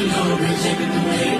we go, we take it.